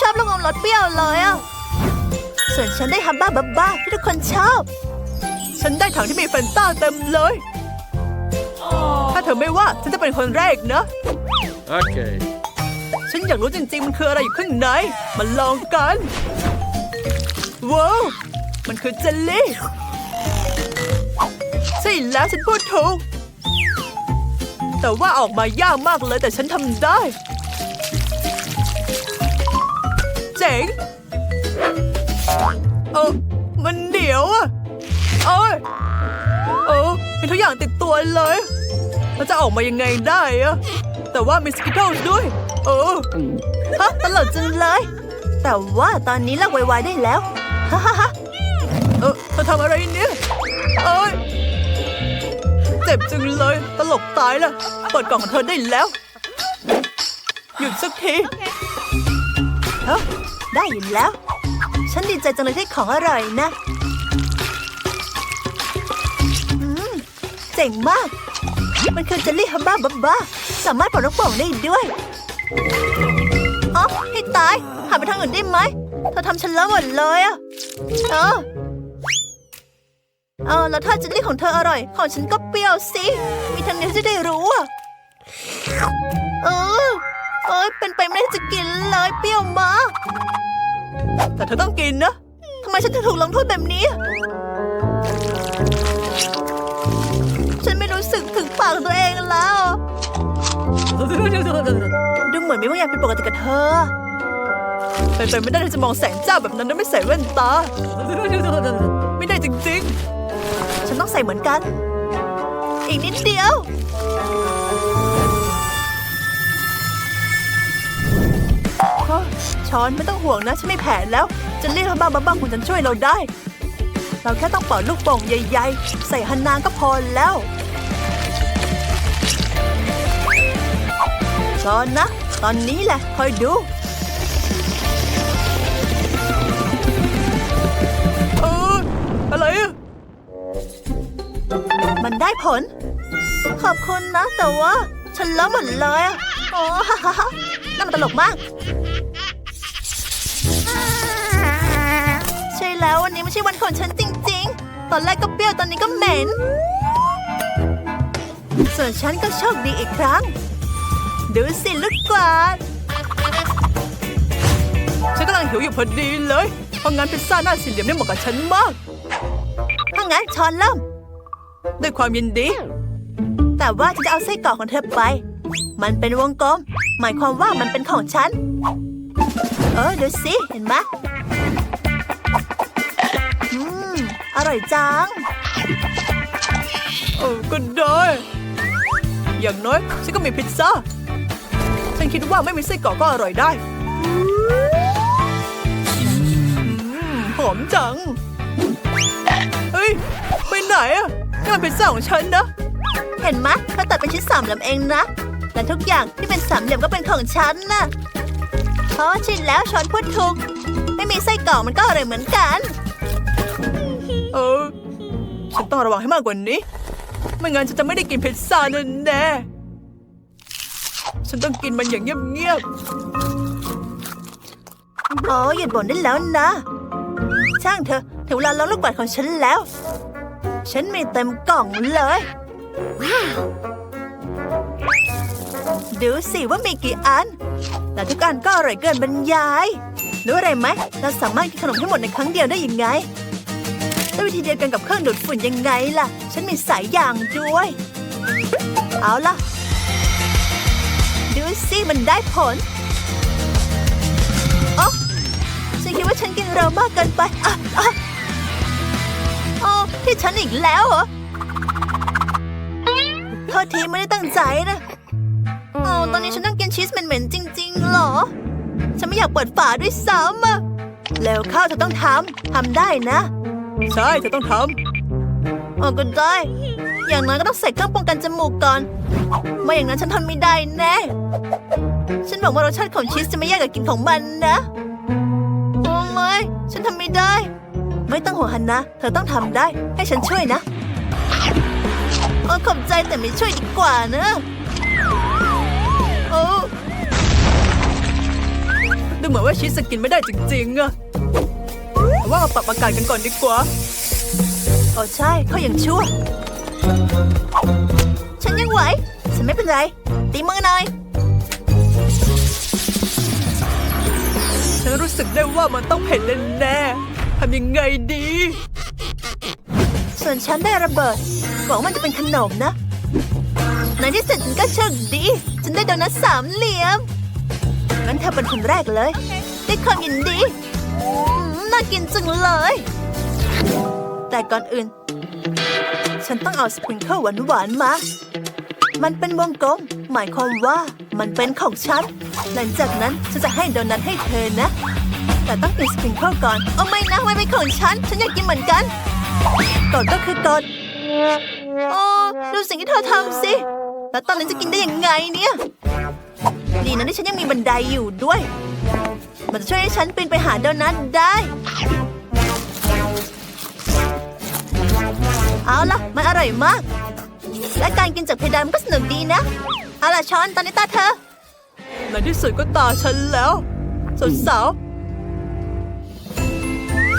ชอบลูกอมรสเปรี้ยวเลยอะ ส่วนฉันได้ฮับบ้าบับบ้าที่ทุกคนชอบ ฉันได้ถังที่มีแฟนต้าเต็มเลย ถ้าเธอไม่ว่าฉันจะเป็นคนแรกนะ Okay. ฉันอยากรู้จริงๆ มันคืออะไรอยู่ข้างในมาลองกัน ว้าว มันคือเจลลี่ใช่แล้วฉันพูดถูก แต่ว่าออกมายากมากเลยแต่ฉันทำได้ เจ๋งเออมันเหนียวอะโอ้ยเออมีทุกอย่างติดตัวเลยแล้วจะออกมายังไงได้อะแต่ว่ามีสกิทเทิลด้วย เออฮะตลกจังเลย แต่ว่าตอนนี้เลิกไวๆได้แล้วฮ่าฮ่าฮ่าเออเธอทำอะไรเนี่ยเอ้ยเจ็บจังเลย ตลกตายละเปิดกล่องของเธอได้แล้ว หยุดสักทีเอ้า ได้ยินแล้ว ฉันดีใจจังเลยที่ของอร่อยนะอืมเจ๋งมาก มันคือเจลลี่ฮัมบ้าบับบ้า สามารถปลดลูกโป่งได้ด้วยอ๋อให้ตายหันไปทางอื่นได้ไหมเธอทำฉันเลอะหมดเลยอะเออเออแล้วถ้าเจลลี่ของเธออร่อย ของฉันก็เปรี้ยวสิ มีทางเดียวที่จะได้รู้อะเออ เอ้ยเป็นไปไม่ได้จะกินเลยเปรี้ยวมากแต่เธอต้องกินนะทำไมฉันถึงถูกลงโทษแบบนี้ ฉันไม่รู้สึกถึงปากตัวเองแล้ว ดูเหมือนมีบางอย่างผิดปกติกับเธอ เป็นไปไม่ได้ที่จะมองแสงจ้าแบบนั้นโดยไม่ใส่แว่นตา ไม่ได้จริงๆ ฉันต้องใส่เหมือนกัน อีกนิดเดียว ช้อนไม่ต้องห่วงนะฉันไม่แผลแล้ว จะเรียกบ้าบ้าบ้าคุณจะช่วยเราได้ เราแค่ต้องเป่าลูกโป่งใหญ่ๆ ใส่ฮันนางก็พอแล้ว ช้อนนะ ตอนนี้แหละคอยดูเอออะไรอะมันได้ผล ขอบคุณนะแต่ว่า ฉันเลอะหมดเลยอะโอ้ฮ่าฮ่าฮ่านั่นมันตลกมาก แล้ววันนี้ไม่ใช่วันของฉันจริง ๆ ตอนแรกก็เปรี้ยวตอนนี้ก็เหม็น ส่วนฉันก็โชคดีอีกครั้ง ดูสิลูกกวาดฉันกำลังหิวอยู่พอดีเลย เพราะงั้นพิซซ่าหน้าสี่เหลี่ยมนี่เหมาะกับฉันมาก ถ้างั้นช้อนเริ่มด้วยความยินดี แต่ว่าฉันจะเอาไส้กรอกของเธอไป มันเป็นวงกลม หมายความว่ามันเป็นของฉัน เออดูสิ เห็นไหม ร่อยจัง เออก็ได้ อย่างน้อยฉันก็มีพิซซ่า ฉันคิดว่าไม่มีไส้กรอกก็อร่อยได้อืมหอมจัง เฮ้ย ไปไหนอะนี่มันพิซซ่าของฉันนะ เห็นไหมเขาตัดเป็นชิ้นสามเหลี่ยมเองนะ และทุกอย่างที่เป็นสามเหลี่ยมก็เป็นของฉันนะเพราะว่าชินแล้วช้อนพูดถูก ไม่มีไส้กรอกมันก็อร่อยเหมือนกัน เออ ฉันต้องระวังให้มากกว่านี้ ไม่งั้นฉันจะไม่ได้กินพิซซ่าแน่ๆฉันต้องกินมันอย่างเงียบๆอ๋อหยุดบ่นได้แล้วนะ ช่างเถอะถึงเวลาล้างลูกกวาดของฉันแล้ว ฉันมีเต็มกล่องเลยดูสิว่ามีกี่อัน แต่ทุกอันก็อร่อยเกินบรรยาย รู้อะไรไหม เราสามารถกินขนมทั้งหมดในครั้งเดียวได้ยังไงด้ วยวิธีเดียวกันกับเครื่องดูดฝุ่นยังไงล่ะ ฉันมีสายยางด้วย เอาล่ะ ดูสิมันได้ผลอ๋อฉันคิดว่าฉันกินเร็วมากเกินไปอะอะอ๋อที่ฉันอีกแล้วเหรอโทษทีไม่ได้ตั้งใจนะอ๋อตอนนี้ฉันต้องกินชีสเหม็นๆจริงๆเหรอ ฉันไม่อยากเปิดฝาด้วยซ้ำอะแล้วข้าวเธอต้องทำทำได้นะ ใช่เธอต้องทำอ๋อก็ได้ อย่างน้อยก็ต้องใส่เครื่องป้องกันจมูกก่อน ไม่อย่างนั้นฉันทนไม่ได้แน่ ฉันหวังว่ารสชาติของชีสจะไม่แย่กับกลิ่นของมันนะโอ้ไม่ฉันทำไม่ได้ ไม่ต้องห่วงฮันนะ เธอต้องทำได้ ให้ฉันช่วยนะเออขอบใจแต่ไม่ช่วยดีกว่านะโอ้ดูดูเหมือนว่าชีสกินไม่ได้จริงๆอะแต่ ว่ามาปรับอากาศกันก่อนดีกว่าโอ้ใช่เขายังชั่ว ฉันยังไหว ฉันไม่เป็นไร ตีมือหน่อย ฉันรู้สึกได้ว่ามันต้องเผ็ดแน่ๆทำยังไงดี ส่วนฉันได้ระเบิดหวังว่ามันจะเป็นขนมนะ ในที่สุดฉันก็โชคดี ฉันได้โดนัทสามเหลี่ยมงั้นเธอเป็นคนแรกเลย ได้วยความยินดีอืม น่ากินจังเลย แต่ก่อนอื่น ฉันต้องเอาสปริงเกิลหวานๆมา มันเป็นวงกลม หมายความว่ามันเป็นของฉัน หลังจากนั้นฉันจะให้โดนัทให้เธอนะ แต่ต้องกินสปริงเกิลก่อนเอาไม่นะไม่เป็นของฉัน ฉันอยากกินเหมือนกันกฎก็คือกฎโอ้ดูสิ่งที่เธอทำสิ แล้วตอนนั้นจะกินได้ยังไงเนี่ย ดีนะที่ฉันยังมีบันไดอยู่ด้วย มันจะช่วยให้ฉันปีนไปหาโดนัทได้ เอาล่ะ มันอร่อยมาก และการกินจากเพดานมันก็สนุกดีนะ เอาล่ะช้อนตอนนี้ตาเธอในที่สุดก็ตาฉันแล้วสาวสาว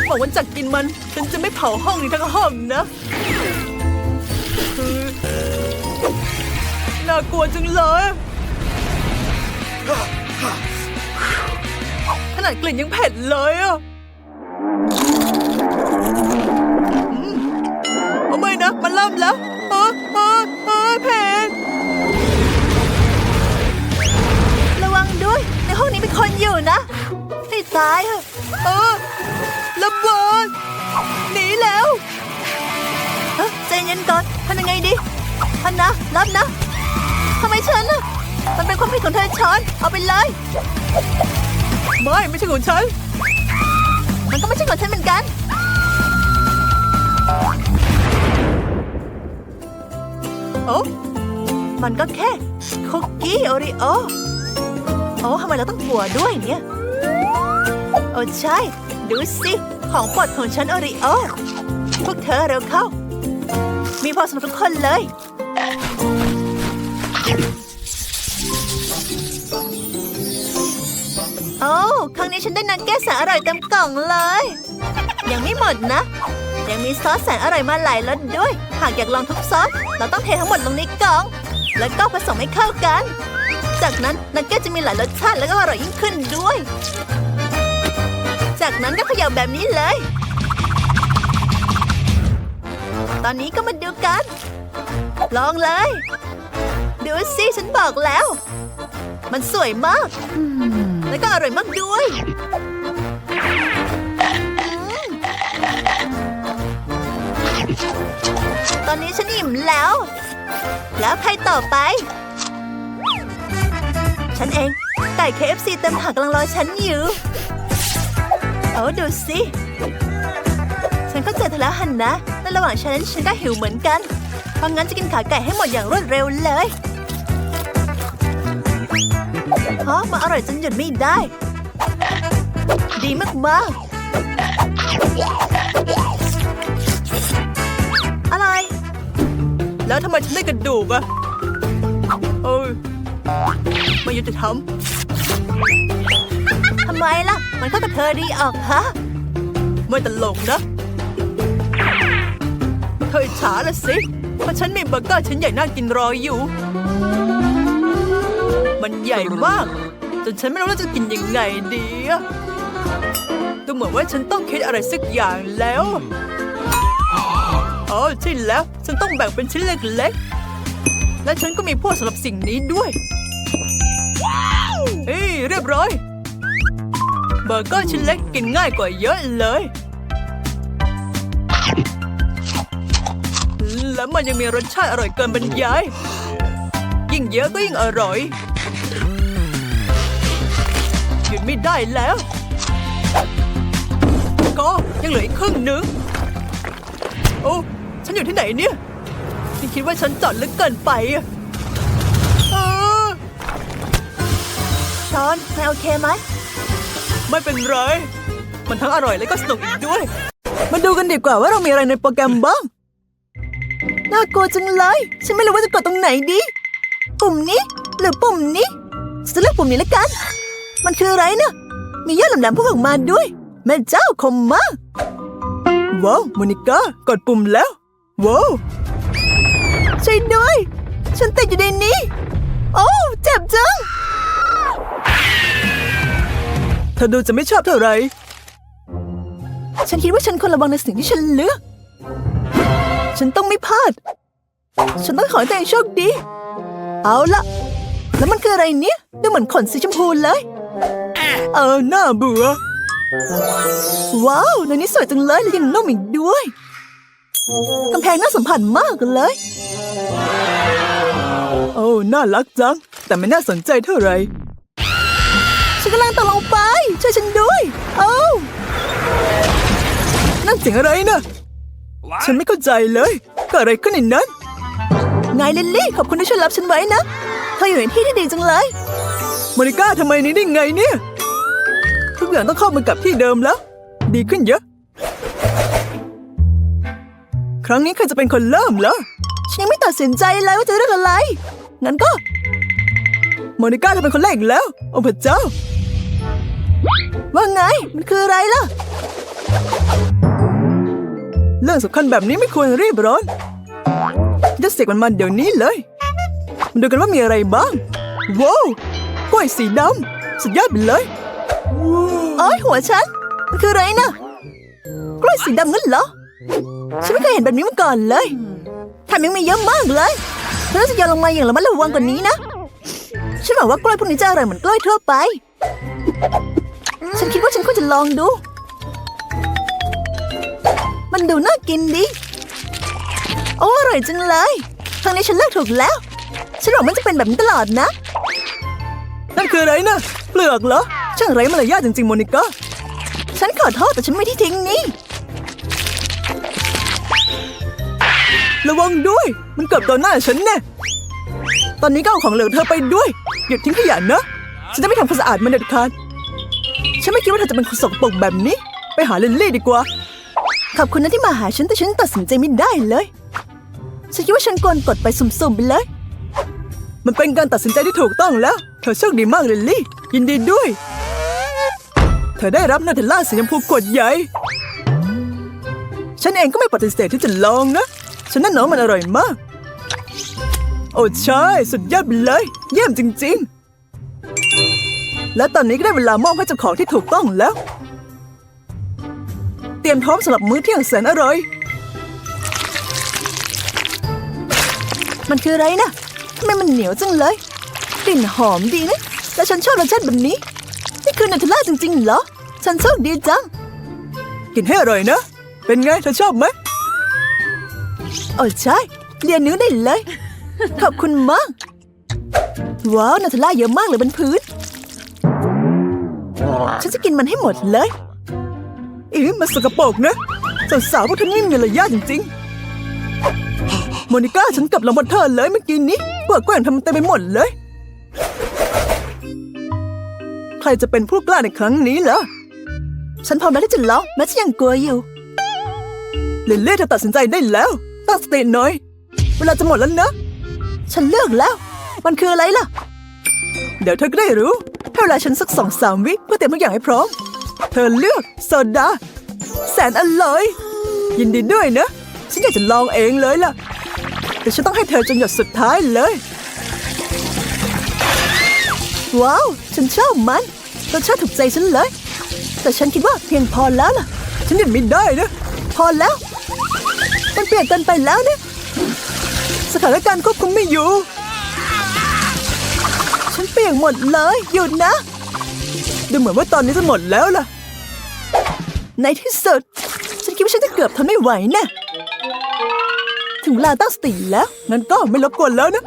บอกว่าจากกินมัน ฉันจะไม่เผาห้องนี้ทั้งห้องนะน่ากลัวจังเลย นาดกลิ่นยังเผ็ดเลยอะอืมเอาไม่นะ มันเริ่มแล้วเออเออเออเผ็ดระวังด้วย ในห้องนี้มีคนอยู่นะให้ตายเถอะเออระเบิดหนีแล้วเอ้อใจเย็นก่อนทำยังไงดีท่านนะรับนะทำไมฉันน่ะมันเป็นความผิดของเธอช้อน เอาไปเลย ไม่ไม่ใช่ของฉัน มันก็ไม่ใช่ของฉันเหมือนกัน โอ้มันก็แค่คุกกี้โอริโอ โอ้ทำไมเราต้องกลัวด้วยเนี่ย โอ้ใช่ ดูสิของโปรดของฉันโอริโอ พวกเธอเร็วเข้า มีพอสำหรับทุกคนเลย โอ้ครั้งนี้ฉันได้นักเก็ตแสนอร่อยเต็มกล่องเลย ยังไม่หมดนะ ยังมีซอสแสนอร่อยมาหลายรสด้วย หากอยากลองทุกซอส เราต้องเททั้งหมดลงในกล่อง แล้วก็ผสมให้เข้ากัน จากนั้นนักเก็ตจะมีหลายรสชาติแล้วก็อร่อยยิ่งขึ้นด้วย จากนั้นก็เขย่าแบบนี้เลย ตอนนี้ก็มาดูกัน ลองเลย ดูสิฉันบอกแล้ว มันสวยมาก แล้วก็อร่อยมากด้วยอตอนนี้ฉันอิ่มแล้ว แล้วใครต่อไป ฉันเอง ไก่ KFC เต็มถังกำลังรอฉันอยู่โอ้ดูสิ ฉันก็เจอเธอแล้วฮันนะ ในระหว่างฉันฉันก็หิวเหมือนกัน เพราะงั้นจะกินขาไก่ให้หมดอย่างรวดเร็วเลย ฮะมันอร่อยจนหยุดไม่ได้ ดีมากๆ อะไร แล้วทำไมฉันได้กระดูกอะเอ้ยไม่ยุติธรรมทำไมล่ะ มันเข้ากับเธอดีออกฮะไม่ตลกนะ เธออิจฉาละสิ เพราะฉันมีเบอร์เกอร์ชิ้นใหญ่น่ากินรออยู่ มันใหญ่มาก จนฉันไม่รู้ว่าจะกินยังไงดีดูเหมือนว่าฉันต้องคิดอะไรสักอย่างแล้วอ๋อใช่แล้ว ฉันต้องแบ่งเป็นชิ้นเล็กๆ และฉันก็มีพวกสำหรับสิ่งนี้ด้วยเฮ้ยเรียบร้อยเบอร์เกอร์ชิ้นเล็กกินง่ายกว่าเยอะเลย และมันยังมีรสชาติอร่อยเกินบรรยาย ยิ่งเยอะก็ยิ่งอร่อย หยุดไม่ได้แล้ว ก็ยังเหลืออีกครึ่งหนึ่งโอ้ฉันอยู่ที่ไหนเนี่ยนี่คิดว่าฉันจอดลึกเกินไปอะเออชอนนายโอเคไหม ไม่เป็นไร มันทั้งอร่อยและก็สนุกอีกด้วย มาดูกันดีกว่าว่าเรามีอะไรในโปรแกรมบ้าง น่ากลัวจังเลย ฉันไม่รู้ว่าจะกดตรงไหนดี ปุ่มนี้หรือปุ่มนี้ฉันจะเลือกปุ่มนี้แล้วกัน มันคืออะไรเนะ่ะมียอดแหลมๆพุ่งออกมาด้วย แม่เจ้าคมมาก ว้าวโมนิก้ากดปุ่มแล้ว ว้าวช่วยด้วย ฉันติดอยู่ในนี้ โอ้เจ็บจังเธอดูจะไม่ชอบเท่าไหร่ฉันคิดว่าฉันควรระวังในสิ่งที่ฉันเลือก ฉันต้องไม่พลาด ฉันต้องขอให้ตัวเองโชคดี เอาละ แล้วมันคืออะไรเนี่ย ดูเหมือนขนสีชมพูเลย เออหน้าเบื่อ ว้าวในนี้สวยจังเลยและยังนุ่มอีกด้วยกำแพงน่าสัมผัสมากเลย โอ้น่ารักจัง แต่ไม่น่าสนใจเท่าไหร่ฉันกำลังตกลงไป ช่วยฉันด้วยโอ้านั่นเสียงอะไรนะฉันไม่เข้าใจเลยเกิดอะไรขึ้นในนั้นไงลิลลี่ขอบคุณที่ช่วยรับฉันไว้นะเธออยู่ในที่ที่ดีจังเลยโมนิก้าทำไมนี้ได้ไงเนี่ย ทุกอย่างต้องเข้ามากับที่เดิมแล้ว ดีขึ้นเยอะ ครั้งนี้ใครจะเป็นคนเริ่มเหรอฉันยังไม่ตัดสินใจเลยว่าจะเลือกอะไร งั้นก็โมนิก้าเธอเป็นคนแรกอีกแล้ว โอ้พระเจ้า ว่าไง มันคืออะไรล่ะ เรื่องสำคัญแบบนี้ไม่ควรรีบร้อนจะเสกมันมาเดี๋ยวนี้เลยมาดูกันว่ามีอะไรบ้าง ว้าวกล้วยสีดำสุดยอดไปเลย โอ้ยหัวฉัน มันคืออะไรนะกล้วยสีดำงั้นเหรอ ฉันไม่เคยเห็นแบบนี้มาก่อนเลยแถมยังมีเยอะมากเลยเธอน่าจะโยนลงมาอย่างระมัดระวังกว่านี้นะ ฉันหวังว่ากล้วยพวกนี้จะอร่อยเหมือนกล้วยทั่วไป ฉันคิดว่าฉันควรจะลองดู มันดูน่ากินดี โอ้อร่อยจังเลยครั้งนี้ฉันเลือกถูกแล้ว ฉันหวังมันจะเป็นแบบนี้ตลอดนะ นั่นคืออะไรนะเปลือกเหรอ ช่างไร้มารยาทจริงๆ โมนิก้า ฉันขอโทษแต่ฉันไม่ที่ทิ้งนี่ ระวังด้วย มันเกือบโดนหน้าฉันแน่ ตอนนี้ก็เอาของเหลือเธอไปด้วย หยุดทิ้งขยะนะ ฉันจะไม่ทำความสะอาดมันเด็ดขาด ฉันไม่คิดว่าเธอจะเป็นคนสกปรกแบบนี้ ไปหาลิลลี่ดีกว่า ขอบคุณนะที่มาหาฉันแต่ฉันตัดสินใจไม่ได้เลย ฉันคิดว่าฉันควรกดไปสุ่มๆไปเลยมันเป็นการตัดสินใจที่ถูกต้องแล้ว เธอโชคดีมากลิลลี่ ยินดีด้วย เธอได้รับนาเทลล่าสีชมพูขวดใหญ่ ฉันเองก็ไม่ปฏิเสธที่จะลองนะ ฉันนั่นน้องมันอร่อยมาก โอ้ใช่ สุดยอดไปเลย เยี่ยมจริง ๆ และตอนนี้ก็ได้เวลามอบให้เจ้าของที่ถูกต้องแล้ว เตรียมพร้อมสำหรับมื้อเที่ยงแสนอร่อย มันคืออะไรนะทำไมมันเหนียวจังเลย กลิ่นหอมดีนะแต่ฉันชอบรสชาติแบบนี้ นี่คือนัทลล่าจริงๆเหรอ ฉันโชคดีจัง กินให้อร่อยนะ เป็นไงเธอชอบไหมโอ้ใช่เลียนเนื้อได้เลย ขอบคุณมาก ว้าวนัทลล่าเยอะมากเลยบนพื้น ฉันจะกินมันให้หมดเลยอีมันสกปรกนะสาวๆพวกเธอนี่มีระยะจริงๆโมนิก้าฉันกลับลงบนเธอเลยเมื่อกี้นี้เปลือกกล้วยทำเต็มไปหมดเลย ใครจะเป็นผู้กล้าในครั้งนี้เหรอ ฉันพร้อมแล้วที่จะลองแม้ฉันยังกลัวอยู่ลิลลี่เธอตัดสินใจได้แล้ว ตั้งสติหน่อย เวลาจะหมดแล้วเนอะ ฉันเลือกแล้ว มันคืออะไรล่ะ เดี๋ยวเธอก็ได้รู้ ให้เวลาฉันสักสองสามวิเพื่อเตรียมทุกอย่างให้พร้อม เธอเลือกโซดา แสนอร่อย ยินดีด้วยนะ ฉันอยากจะลองเองเลยล่ะ แต่ฉันต้องให้เธอจนหยดสุดท้ายเลย ว้าว ฉันชอบมันรสชาติถูกใจฉันเลย แต่ฉันคิดว่าเพียงพอแล้วล่ะ ฉันยังไม่ได้นะ พอแล้ว มันเปลี่ยนกินไปแล้วนะ สถานการณ์ควบคุมไม่อยู่ ฉันเปียกหมดเลยหยุดนะ ดูเหมือนว่าตอนนี้จะหมดแล้วล่ะ ในที่สุด ฉันคิดว่าฉันจะเกือบทนไม่ไหวน่ถึงเวลาตั้งสติแล้วงั้นก็ไม่รบกวนแล้วนะ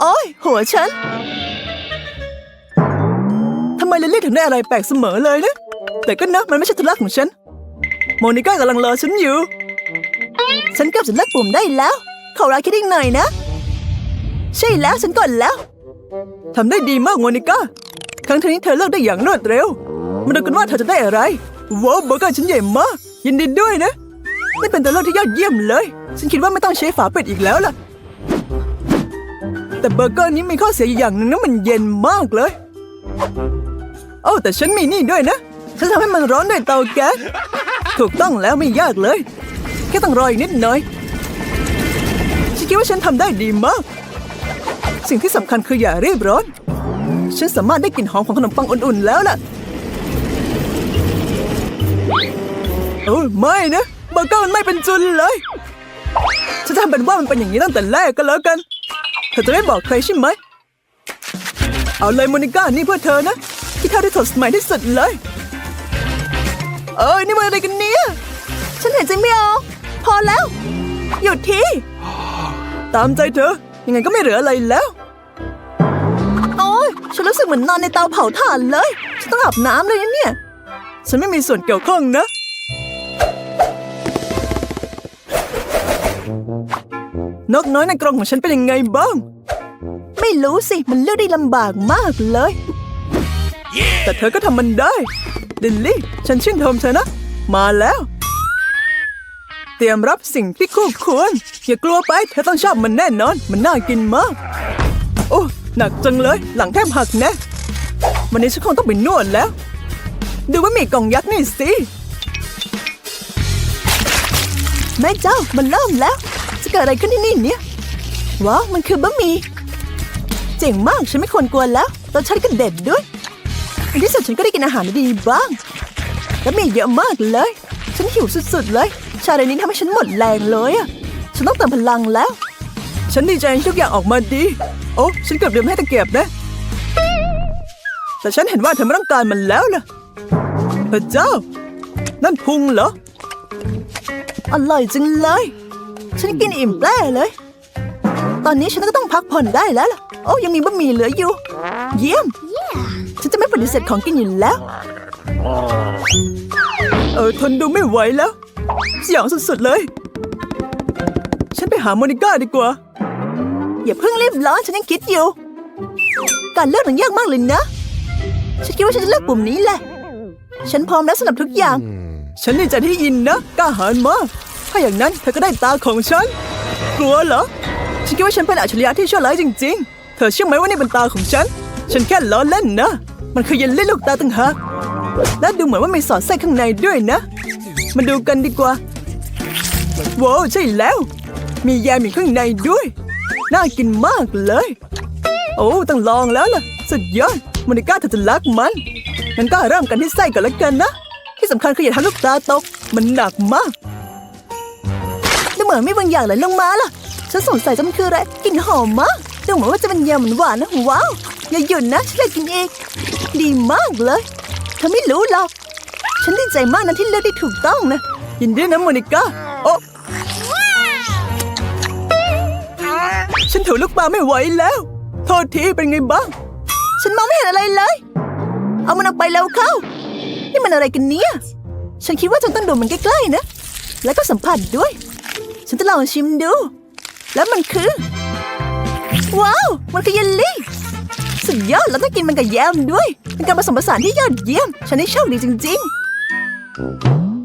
โอ้ยหัวฉัน ทำไมลิลลี่ถึงได้อะไรแปลกเสมอเลยนะ แต่ก็นะมันไม่ใช่ธุระของฉัน โมนิก้ากำลังรอฉันอยู่ ฉันเกือบจะเลิกปุ่มได้แล้ว ขอเวลาคิดอีกหน่อยนะ ใช่แล้วฉันกดแล้ว ทำได้ดีมากโมนิก้า ครั้งนี้เธอเลิกได้อย่างรวดเร็ว มาดูกันว่าเธอจะได้อะไร ว้าวเบอร์เกอร์ชิ้นใหญ่มาก ยินดีด้วยนะ นี่เป็นตัวเลือกที่ยอดเยี่ยมเลย ฉันคิดว่าไม่ต้องใช้ฝาปิดอีกแล้วล่ะ แต่เบอร์เกอร์นี้มีข้อเสียอย่างหนึ่งนะมันเย็นมากเลยอ้แต่ฉันมีนี่ด้วยนะ ฉันทำให้มันร้อนด้วยเตาแก๊สถูกต้องแล้วไม่ยากเลย แค่ต้องรออีกนิดหน่อยฉันคิดว่าฉันทำได้ดีมาก สิ่งที่สำคัญคืออย่ารีบร้อน ฉันสามารถได้กลิ่นหอมของขนมปังอุ่นๆแล้วล่ะโอ้ไม่นะเบอร์เกอร์มันไม่เป็นจุนเลย ฉันทำเป็นว่ามันเป็นอย่างนี้ตั้งแต่แรกก็แล้วกัน ธอจะไม่บอกใครใช่ไหม เอาเลยโมนิก้านี่เพื่อเธอนะ ที่เธอได้ถดสมัยที่สุดเลย เอ้ยนี่มันอะไรกันเนี่ย ฉันเห็นใจไม่ออกพอแล้ว หยุดที ตามใจเธอ ยังไงก็ไม่เหลืออะไรแล้ว โอ้ยฉันรู้สึกเหมือนนอนในเตาเผาถ่านเลย ฉันต้องอาบน้ำเลยนะเนี่ย ฉันไม่มีส่วนเกี่ยวข้องนะ นกน้อยในกรงของฉันเป็นยังไงบ้าง ไม่รู้สิ มันเลือกได้ลำบากมากเลยแต่เธอก็ทำมันได้ ลิลลี่ ฉันชื่นชมเธอนะ มาแล้ว เตรียมรับสิ่งที่คู่ควร อย่ากลัวไป เธอต้องชอบมันแน่นอน มันน่ากินมาก โอ้หนักจังเลย หลังแทบหักแนะวันนี้ฉันคงต้องไปนวดแล้ว ดูว่ามีกล่องยักษ์นี่สิ แม่เจ้ามันเริ่มแล้วจะเกิดอะไรขึ้นที่นี่เนี่ยว้าวมันคือบะหมี่เจ๋งมากฉันไม่ควรกลัวแล้วรสชาติก็เด็ดด้วยในที่สุดฉันก็ได้กินอาหารดีบ้างแล้วมีเยอะมากเลย ฉันหิวสุดๆเลย ชาเรนี้ทำให้ฉันหมดแรงเลยอะฉันต้องเติมพลังแล้ว ฉันดีใจทุกอย่างออกมาดี โอ้ฉันเกือบลืมให้ตะเกียบนะ แต่ฉันเห็นว่าเธอไม่ต้องการมันแล้วล่ะพระเจ้า นั่นพุงเหรออร่อยจังเลย ฉันกินอิ่มแปร่เลย ตอนนี้ฉันก็ต้องพักผ่อนได้แล้วล่ะ โอ้ยังมีบะหมี่เหลืออยู่ เยี่ยม ฉันจะไม่ปฏิเสธของกินอยู่แล้ว เออทนดูไม่ไหวแล้วสยองสุดๆเลย ฉันไปหาโมนิก้าดีกว่า อย่าเพิ่งรีบร้อนฉันยังคิดอยู่ การเลือกมันยากมากเลยนะ ฉันคิดว่าฉันจะเลือกปุ่มนี้แหละ ฉันพร้อมแล้วสำหรับทุกอย่าง ฉันดีใจที่ยินนะกล้าหาญมาก ถ้าอย่างนั้นเธอก็ได้ตาของฉัน กลัวเหรอ ฉันคิดว่าฉันเป็นอัจฉริยะที่ชั่วร้ายจริง ๆ เธอเชื่อไหมว่านี่เป็นตาของฉัน ฉันแค่ล้อเล่นนะ มันคือเยลลี่ลูกตาต่างหากและดูเหมือนว่ามีสอดไส้ข้างในด้วยนะ มาดูกันดีกว่าว้าวใช่แล้ว มีแยมอยู่ข้างในด้วย น่ากินมากเลย โอ้ต้องลองแล้วล่ะ สุดยอดโมนิก้าเธอจะรักมันงั้นก็เริ่มกันที่ไส้ก่อนแล้วกันนะ ที่สำคัญคืออย่าทำลูกตาตก มันหนักมาก เหมือนมีบางอย่างไหลลงมาล่ะ ฉันสงสัยจะมันคืออะไรกลิ่นหอมมากดูเหมือนว่าจะเป็นยำหวานนะว้าวอย่าหยุดนะฉันอยากกินเองดีมากเลยเธอไม่รู้หรอกฉันดีใจมากนะที่เลือกได้ถูกต้องนะยินดีนะโมนิก้าโอ้ฉันถูลูกปลาไม่ไหวแล้ว โทษทีเป็นไงบ้าง ฉันมองไม่เห็นอะไรเลย เอามันออกไปแล้วเข้า นี่มันอะไรกันเนี่ย ฉันคิดว่าฉันต้องดูมันใกล้ๆนะ แล้วก็สัมผัสด้วย ฉันจะลองชิมดู แล้วมันคือ ว้าว มันคือเยลลี่ สุดยอดแล้วต้องกินมันกับแยมด้วย เป็นการผสมผสานที่ยอดเยี่ยม ฉันได้โชคดีจริง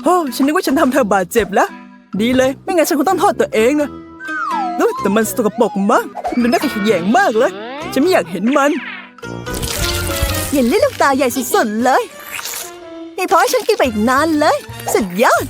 โอ้ฉันนึกว่าฉันทำเธอบาดเจ็บแล้ว ดีเลย ไม่งั้นฉันคงต้องโทษตัวเองนะเอ้ยแต่มันสกปรกมากมันน่าขยแยงมากเลย ฉันไม่อยากเห็นมันๆเยลลี่ลูกตาใหญ่สุดๆเลยนี่พอให้ฉันกินไปอีกนานเลย สุดยอด